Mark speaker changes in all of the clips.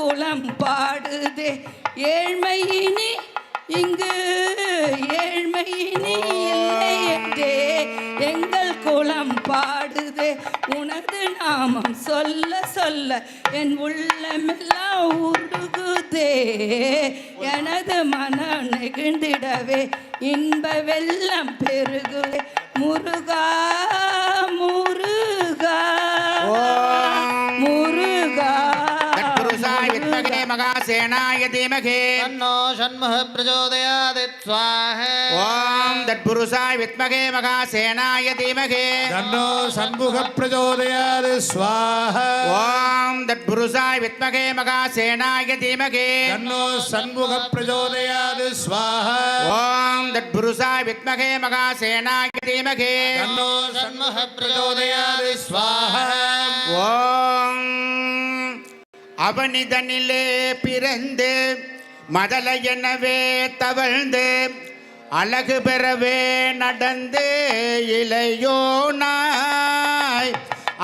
Speaker 1: குலம் பாடுதே. ஏழ்மையினி இங்கு ஏழ்மையினி இல்லை என்றே. எங்கள் குலம் பாடுதே. உனது நாமம் சொல்ல சொல்ல என் உள்ளமெல்லாம் உருகுதே. எனது மனம் நெகிழ்ந்திடவே இன்ப வெள்ளம் பெருகுதே. முருகா
Speaker 2: மு मगासेनाय धीमहि
Speaker 3: तन्नो षण्मुः प्रचोदयादित् स्वाहा
Speaker 2: ॐ तत्पुरुषाय विद्महे मगासेनाय धीमहि
Speaker 4: तन्नो षण्मुखः प्रचोदयादित् स्वाहा
Speaker 2: ॐ तत्पुरुषाय विद्महे मगासेनाय धीमहि
Speaker 4: तन्नो षण्मुखः प्रचोदयादित् स्वाहा
Speaker 2: ॐ तत्पुरुषाय विद्महे मगासेनाय धीमहि
Speaker 3: तन्नो षण्मुखः प्रचोदयादित् स्वाहा
Speaker 2: அவனிதனிலே பிறந்து மதல எனவே தவழ்ந்து அழகு பெறவே நடந்து இளையோனாய்.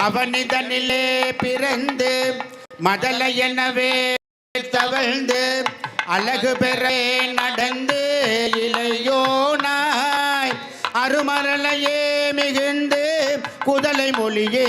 Speaker 2: அவனிதனிலே பிறந்து மதல எனவே தவழ்ந்து அழகு பெற நடந்து இளையோனாய். அருமரலையே மிகுந்து குதலை மொழியே